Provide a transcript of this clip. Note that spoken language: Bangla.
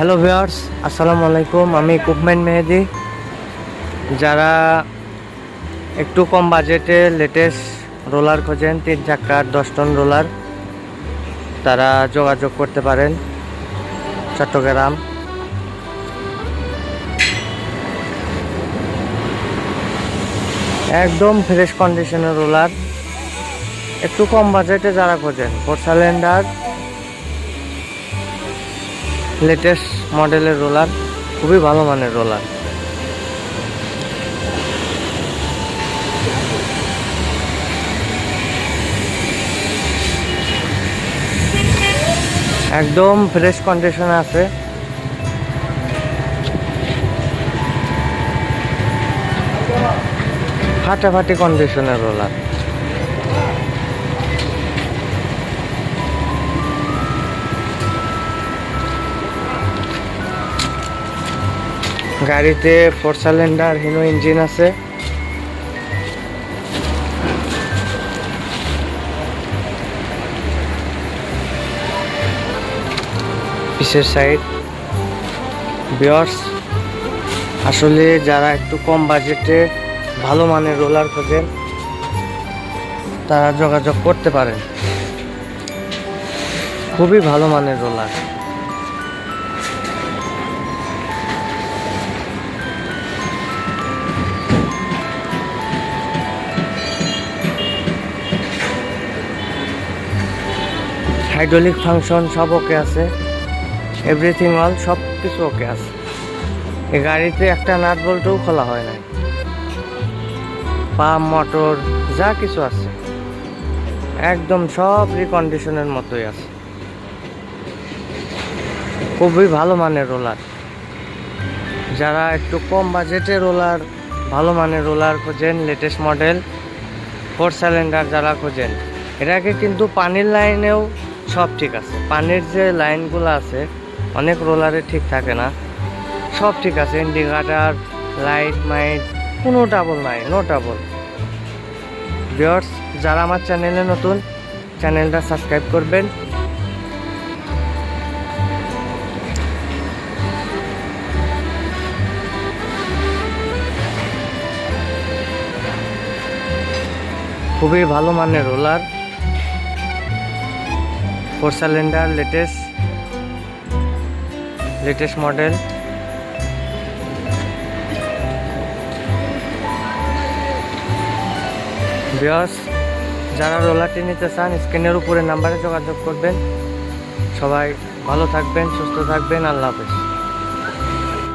হ্যালো ভিওর্স আসসালামু আলাইকুম আমি কুকম্যান মেহেদি। যারা একটু কম বাজেটে লেটেস্ট রোলার খোঁজেন, তিন চাক্কার দশ টন রোলার তারা যোগাযোগ করতে পারেন চট্টগ্রাম। একদম ফ্রেশ কন্ডিশনের রোলার একটু কম বাজেটে যারা খোঁজেন ফোর পোর্সালেন্ডার লেটেস্ট মডেলের রোলার খুবই ভালো মানের রোলার একদম ফ্রেশ কন্ডিশনে আছে। ফাটাফাটি কন্ডিশনের রোলার গাড়িতে ফোর সিলিন্ডার হিনো ইঞ্জিন আছে। পিছের সাইড বিয়ার্স আসলে যারা একটু কম বাজেটে ভালো মানের রোলার খোঁজেন, তারা যোগাযোগ করতে পারেন। খুবই ভালো মানের রোলার হাইড্রোলিক ফাংশন সব ওকে আছে। এভরিথিং অল সব কিছু ওকে আছে। এই গাড়িতে একটা নাট বল্টও খোলা হয় নাই। পাম্প মোটর যা কিছু আছে। একদম সব রিকন্ডিশনের মতোই আছে। খুবই ভালো মানের রোলার যারা একটু কম বাজেটে রোলার ভালো মানের রোলার খোঁজেন লেটেস্ট মডেল ফোর সিলিন্ডার যারা খোঁজেন এটাকে কিন্তু পানির লাইনেও সব ঠিক আছে। পানির যে লাইনগুলো আছে, অনেক রোলারে ঠিক থাকে না। সব ঠিক আছে, ইন্ডিকেটার, লাইট, মাইট, কোনো ডাবল নাই নো ডাবল ভিওর্স যারা আমার চ্যানেলে নতুন, চ্যানেলটা সাবস্ক্রাইব করবেন। খুবই ভালো মানের roller. Four cylinder latest latest model. বিয়স যারা রোলারটি নিতে চান, স্ক্রিনের উপরে নাম্বারে যোগাযোগ করবেন। সবাই ভালো থাকবেন, সুস্থ থাকবেন, আল্লাহ হাফেজ।